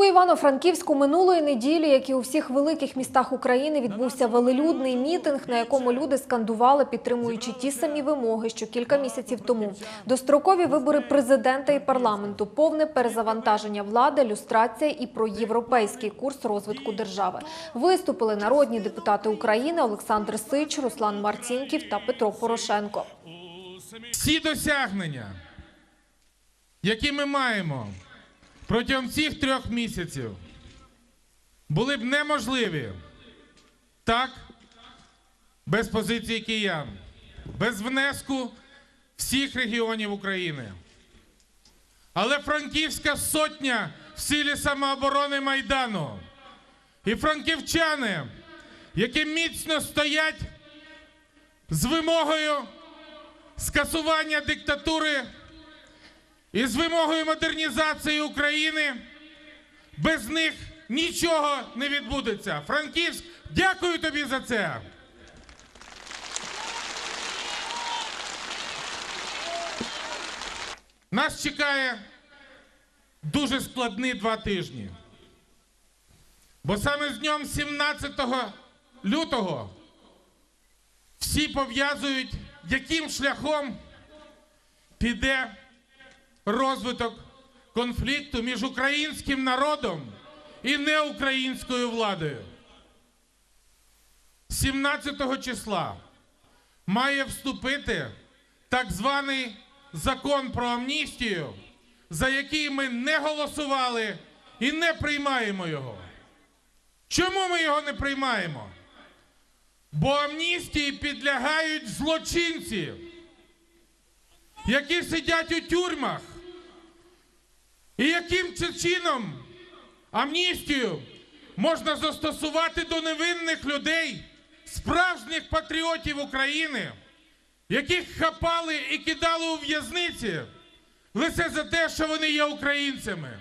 У Івано-Франківську минулої неділі, як і у всіх великих містах України, відбувся велелюдний мітинг, на якому люди скандували, підтримуючи ті самі вимоги, що кілька місяців тому. Дострокові вибори президента і парламенту, повне перезавантаження влади, люстрація і проєвропейський курс розвитку держави. Виступили народні депутати України Олександр Сич, Руслан Марцінків та Петро Порошенко. всі досягнення, які ми маємо протягом цих трьох місяців, були б неможливі так, без позиції киян, без внеску всіх регіонів України. Але Франківська сотня в силі самооборони Майдану і франківчани, які міцно стоять з вимогою скасування диктатури і з вимогою модернізації України. Без них нічого не відбудеться. Франківськ, дякую тобі за це. Нас чекає дуже складні два тижні. Бо саме з днем 17 лютого всі пов'язують, яким шляхом піде розвиток конфлікту між українським народом і неукраїнською владою. 17 числа має вступити так званий закон про амністію, за який ми не голосували і не приймаємо його. Чому ми його не приймаємо? Бо амністії підлягають злочинці, які сидять у тюрмах. І яким чином амністію можна застосувати до невинних людей, справжніх патріотів України, яких хапали і кидали у в'язниці лише за те, що вони є українцями.